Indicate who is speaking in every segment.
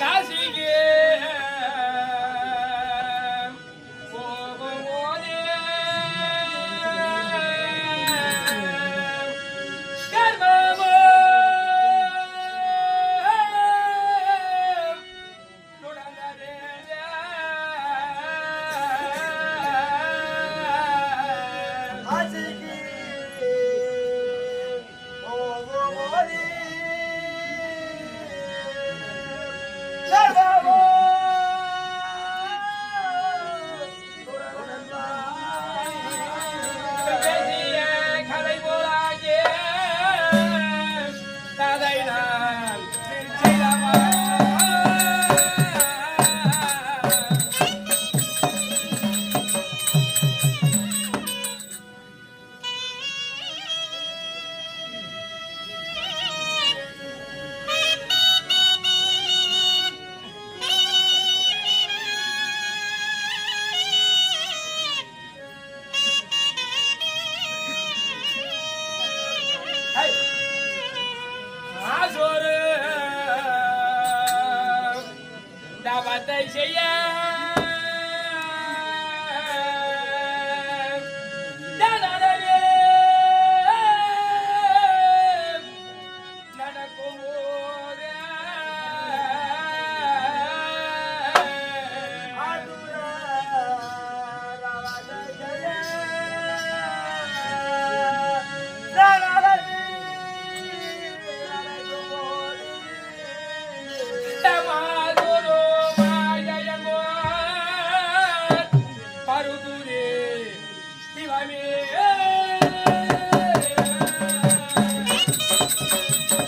Speaker 1: காசிக்கு போகும்போதே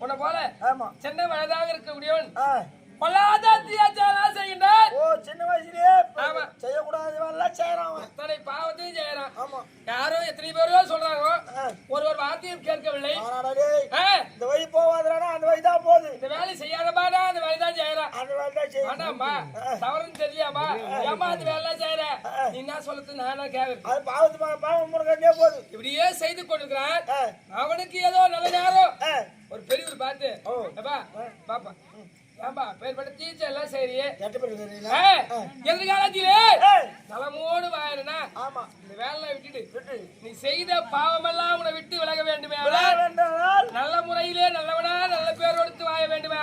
Speaker 1: உன்னை போல
Speaker 2: ஆமா.
Speaker 1: சென்னை வயதாக இருக்கக்கூடியவன். பொல்லாத அத்தியாச்சாரம் செய்கின்றார்
Speaker 2: ஓ சின்ன வயசுலயே
Speaker 1: ஆமா.
Speaker 2: செய்யக்கூடாது எல்லாம் செய்யறான்.
Speaker 1: அத்தனை பாவத்தையும் செய்யறான்.
Speaker 2: ஆமா.
Speaker 1: யாரோ எத்தனை பேரோ சொல்றாங்க
Speaker 2: ஆ.
Speaker 1: ஒரு ஒரு வார்த்தையும் கேட்கவில்லை.
Speaker 2: இந்த வழி போவாதுடா அந்த வழி தான் போகுது.
Speaker 1: இந்த வேலை செய்யாதமாடா அந்த வேலை தான் செய்யறான்.
Speaker 2: அந்த வழி தான்
Speaker 1: வேண்டாம்மா தவறுன்னு தெரியாமா ஏமா அந்த வேலை செய்யற? நீ என்ன சொல்றது நானா கேக்குறேன்
Speaker 2: அது பாவத்து பாவம் முருகனே போகுது.
Speaker 1: இப்படியே செய்து கொண்டிருக்கிறான் அவனுக்கு ஏதோ நல்ல நேரம்
Speaker 2: ஆ,
Speaker 1: ஒரு பெரியவர் பார்த்து
Speaker 2: ஓ.
Speaker 1: அப்பா பாப்பா டீச்சர் எல்லாம் எதிர்காலத்திலே நலமோடு
Speaker 2: ஆமா.
Speaker 1: இந்த விட்டுட்டு நீ செய்த பாவமெல்லாம் உன்னை விட்டு விலக வேண்டுமே நல்ல முறையிலே நல்லவனா நல்ல பேர் கொடுத்து வாழ வேண்டுமே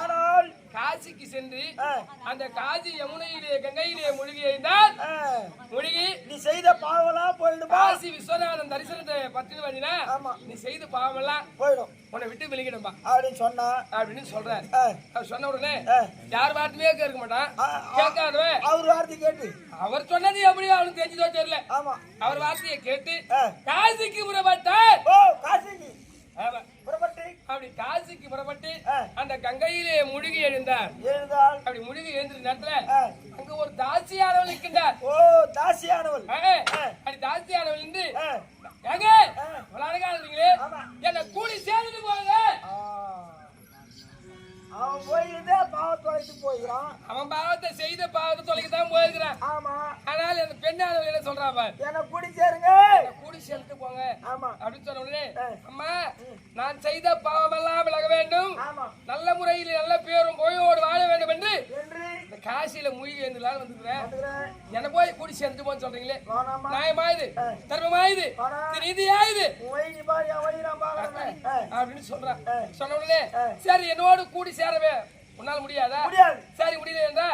Speaker 1: ஆனால் காசிக்கு சென்று அந்த காசி யமுனையிலே கங்கையிலே மூழ்கி எழுந்தால்
Speaker 2: ஆ,
Speaker 1: மூழ்கி
Speaker 2: நீ செய்த பாவம்லாம் போயிடுமா
Speaker 1: காசி விஸ்வநாதன் தரிசனத்தை பத்தினு வந்தீங்கன்னா
Speaker 2: ஆமா.
Speaker 1: நீ செய்த பாவமெல்லாம்
Speaker 2: போயிடும்.
Speaker 1: உன்னை விட்டு விலகிடும்பா.
Speaker 2: அப்படின்னு சொன்னா
Speaker 1: அப்படின்னு சொல்றாரு
Speaker 2: ஆ,
Speaker 1: அவர் சொன்ன உடனே யார் வார்த்தையுமே கேட்க மாட்டான். கேட்காதவன்
Speaker 2: அவர் வார்த்தை கேட்டு.
Speaker 1: அவர் சொன்னது எப்படியோ அவனுக்கு தெரிஞ்சதோ தெரியல.
Speaker 2: ஆமா.
Speaker 1: அவர் வார்த்தையை கேட்டு காசிக்கு புறப்பட்டார்.
Speaker 2: ஓ காசிக்கு.
Speaker 1: ஆமா. அப்படி காசிக்கு புறப்பட்டு. அந்த கங்கையிலே முழுகி எழுந்தார். அப்படி முழுகி எழுந்த நேரத்துல அங்க ஒரு தாசியானவள் நிற்கின்றார்.
Speaker 2: ஓ தாசியானவள்.
Speaker 1: அப்படி தாசியானவள் நின்று கூடி சேர்ந்து போன்னு சொல்றீங்களே? நியாயமா இது. தர்மமா இது நீதியா இது அப்படின்னு சொல்றான். சொன்ன. சரி என்னோடு கூடி சேரவே. உன்னால முடியாதா? சரி முடியல என்றா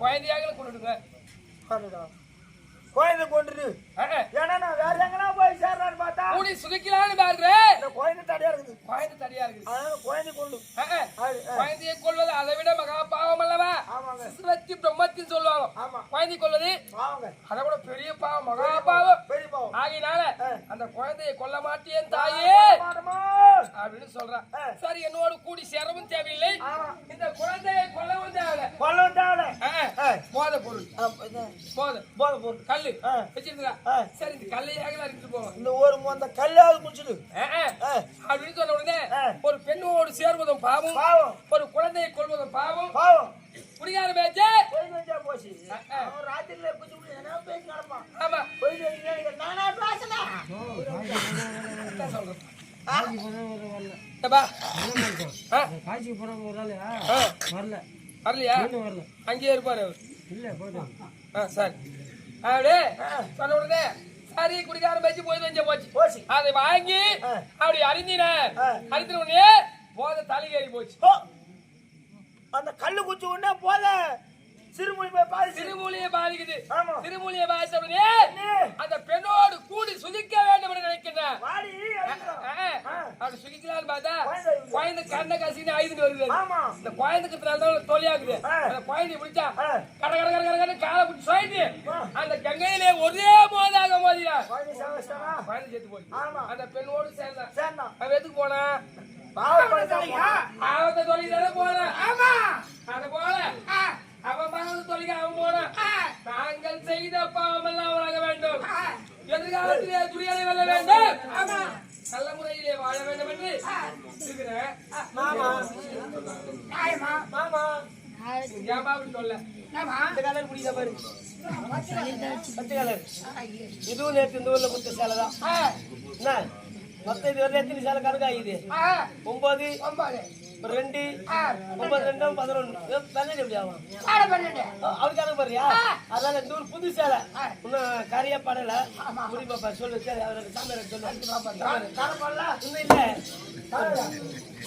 Speaker 1: குழந்தையாக கொண்டுடுங்க
Speaker 2: குழந்தை கொண்டுரு. ஏன்னா நான் வேற எங்கனா போய் சேர்றான்னு பார்த்தா
Speaker 1: கூடி சுகிக்கலான்னு பாக்குறேன்
Speaker 2: இந்த குழந்தை தடையா இருக்குது.
Speaker 1: குழந்தை தடியா இருக்குது.
Speaker 2: அதனால குழந்தை கொண்டு
Speaker 1: குழந்தையை கொள்வது அதை விட மகா பாவம் அல்லவா? பிரம்மத்தின்னு சொல்லுவாங்க.
Speaker 2: ஆமா.
Speaker 1: குழந்தை கொள்வது? அதை விட பெரிய பாவம் மகா பாவம்.
Speaker 2: பெரிய பாவம்.
Speaker 1: ஆகையினால
Speaker 2: ஆ.
Speaker 1: அந்த குழந்தையை கொல்ல மாட்டேன் தாயே. அப்படின்னு சொல்றான் சரி என்னோட கூடி சேரவும் தேவையில்லை. இந்த குழந்தையை கொல்லவும்
Speaker 2: தேவை கொல்லவும்
Speaker 1: தேவையில்லை.
Speaker 2: போத
Speaker 1: பொருள்.
Speaker 2: போத.
Speaker 1: போத பொருள். கல்லு. வச்சிருக்கா சரி இந்த கல்லையாக அறிஞ்சு போவோம்
Speaker 2: இந்த ஒரு அந்த கல்லாவது முடிச்சிடு
Speaker 1: அப்படின்னு சொன்ன உடனே ஒரு பெண்ணோடு சேர்வதும் பாவம். ஒரு குழந்தையை கொள்வதும் பாவம்.
Speaker 2: பாவம்.
Speaker 1: குடிகார பேச்சு?
Speaker 2: போச்சு. ராத்திரில பேசி நடப்பான்.
Speaker 1: ஆமா.
Speaker 2: போயிட்டு நானா பேசுனா
Speaker 1: அதான் சொல்றேன்
Speaker 2: ஆ?
Speaker 1: ஏப்பா. ஆ,
Speaker 3: காட்சிக்கு போனவங்க ஒரு நாள்
Speaker 1: ஆ.
Speaker 3: வரல
Speaker 1: வரலையா
Speaker 3: வரல
Speaker 1: அங்கேயே இருப்பாரு அவர்
Speaker 3: இல்ல போயிட்டாங்க
Speaker 1: ஆ, சரி அப்படியே சொன்ன உடனே சரி குடிகார பேச்சு போய் போச்சு
Speaker 2: போச்சு
Speaker 1: அதை வாங்கி. அப்படி அறிந்தினார்
Speaker 2: ஆ.
Speaker 1: அறிந்தின உடனே போத தலைகேறி போச்சு!
Speaker 2: அந்த கல்லு குச்சி உடனே போத சிறுமொழி போய் பாதி
Speaker 1: திருமூலியை பாதிக்குது பாதித்த உடனே அந்த பெண்ணோடு கூடி சுதிக்க வேண்டும் என்று நினைக்கின்றேன்
Speaker 2: வாடி அடிக்கிறோம். ஆ.
Speaker 1: அப்படி சுகிக்கலாம்னு பார்த்தா
Speaker 2: குழந்தை
Speaker 1: கண்ண கசின்னு ஐந்து வருது இந்த குழந்தைக்கு தொலையாகுது. அந்த குழந்தை பிடிச்சா. கட கட கட கட காலை பிடிச்சி சொல்லிட்டு. அந்த கங்கையிலே ஒரே மோதாக மோதினா
Speaker 2: குழந்தை
Speaker 1: செத்து போய்
Speaker 2: ஆமா.
Speaker 1: அந்த பெண்ணோடு சேர்ந்தான் அவன் எதுக்கு போனா. அவத்தை தானே போனா. ஆமா. அது போல. அவன் பாவத்தை தொலைக்க அவன் போனா. நாங்கள் செய்த பாவமெல்லாம் உலக வேண்டும். எதிர்காலத்திலே துணிகளை வெல்ல வேண்டும். ஆமா. நல்ல முறையிலே வாழ வேண்டும் என்று இருக்கிறேன்
Speaker 2: மாமா. மாமா.
Speaker 1: ஏமா அப்படி சொல்ல.
Speaker 2: இந்த கலர் பிடிக்க பாரு. பச்சை கலர். இதுவும் நேற்று இந்த ஊர்ல கொடுத்த சேலை தான்.
Speaker 1: ஆ,
Speaker 2: என்ன? மொத்தம் இது வரைக்கும் எத்தனை சேலை ஒன்பது. ரெண்டு ஒன்பது ரெண்டும் பதினொன்று. பதினஞ்சு எப்படி ஆகும். அவருக்கு கணக்கு பாருயா? அதான் இந்த ஊர் புது சேலை இன்னும் கரையா படல. முடி பாப்பா சொல்லு சரி அவருக்கு சாமியார் சொல்லு. இன்னும் இல்ல.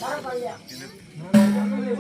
Speaker 2: தரப்படலையா முடி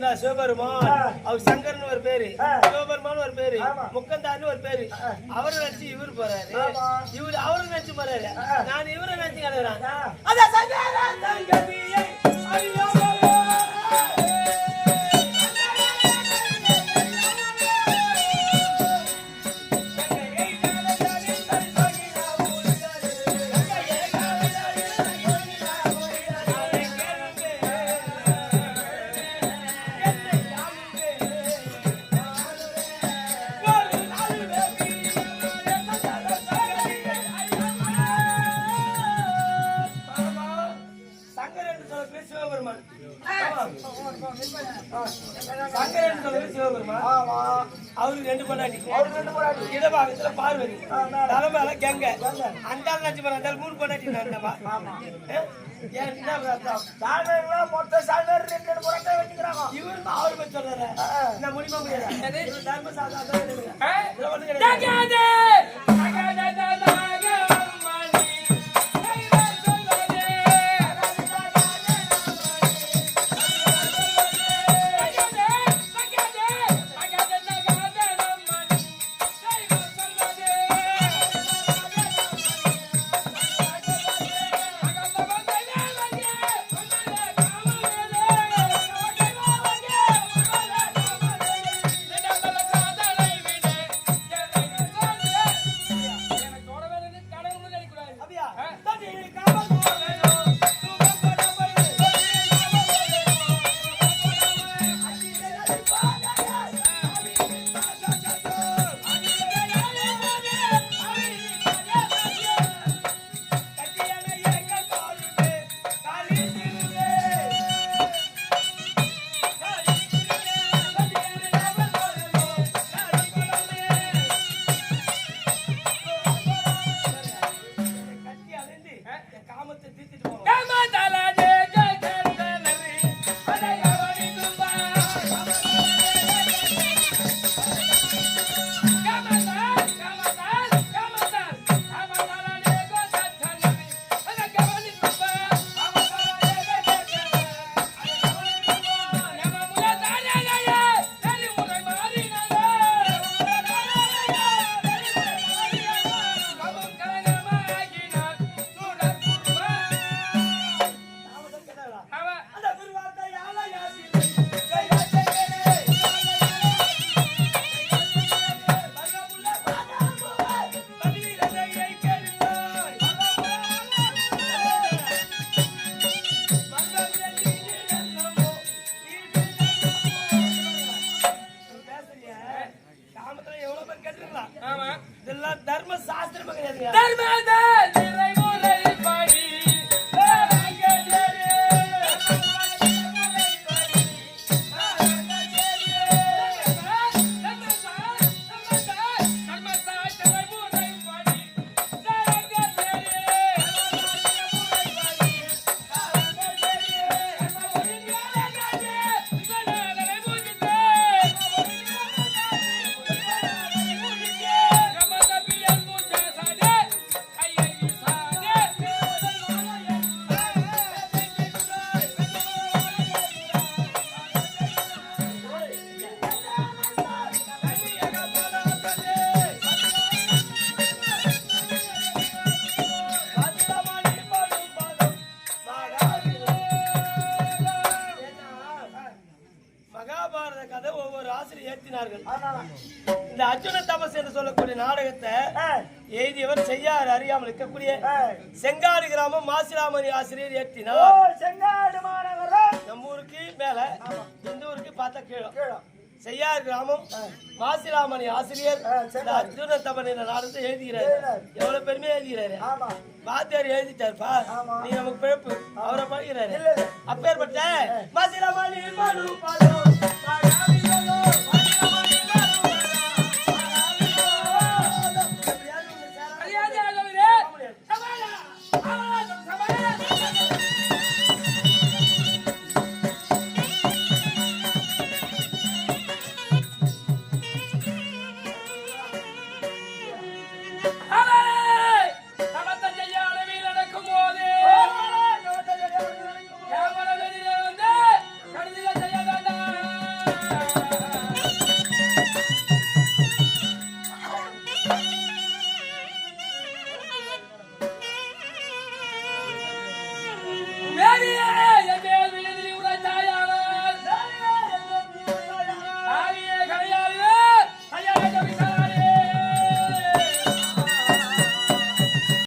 Speaker 2: இருக்கின்ற சிவபெருமான் அவர் சங்கரன் ஒரு பேரு சிவபெருமான் ஒரு பேரு முக்கந்தான்னு ஒரு பேரு. அவரை நினைச்சு இவர் போறாரு. இவர் அவரை நினைச்சு போறாரு. நான் இவரை நினைச்சு கிடக்குறேன் அதான் சங்கதியை இடபாகத்துல பார்வதி தலைமையில கங்கை அந்த பண்ண அந்த மூணு பொண்டாட்டி நடந்தவா மொத்த சாமியார் ரெண்டு பொண்டாட்டி வச்சுக்கிறாங்க இவரு தான் அவரு போய் சொல்றாரு நான் முடியுமா முடியாது ஏற்றினார்கள் இந்த அர்ஜுன தபஸ் என்று சொல்லக்கூடிய நாடகத்தை எழுதியவர் செய்யார் அறியாமல் இருக்கக்கூடிய செங்காடு கிராமம் மாசிலாமணி ஆசிரியர் ஏற்றினார்
Speaker 3: செங்காடு மாநகரம்.
Speaker 2: நம்ம ஊருக்கு மேல இந்த ஊருக்கு பார்த்தா கீழே. செய்யார் கிராமம் மாசிலாமணி ஆசிரியர் அர்ஜுன என்ற நாடகத்தை எழுதுகிறார். எவ்வளவு பெருமையா எழுதுகிறாரு. வாத்தியார் எழுதிட்டாருப்பா. நீ நமக்கு பிழப்பு. அவரை படிக்கிறாரு அப்பேற்பட்ட மாசிலாமணி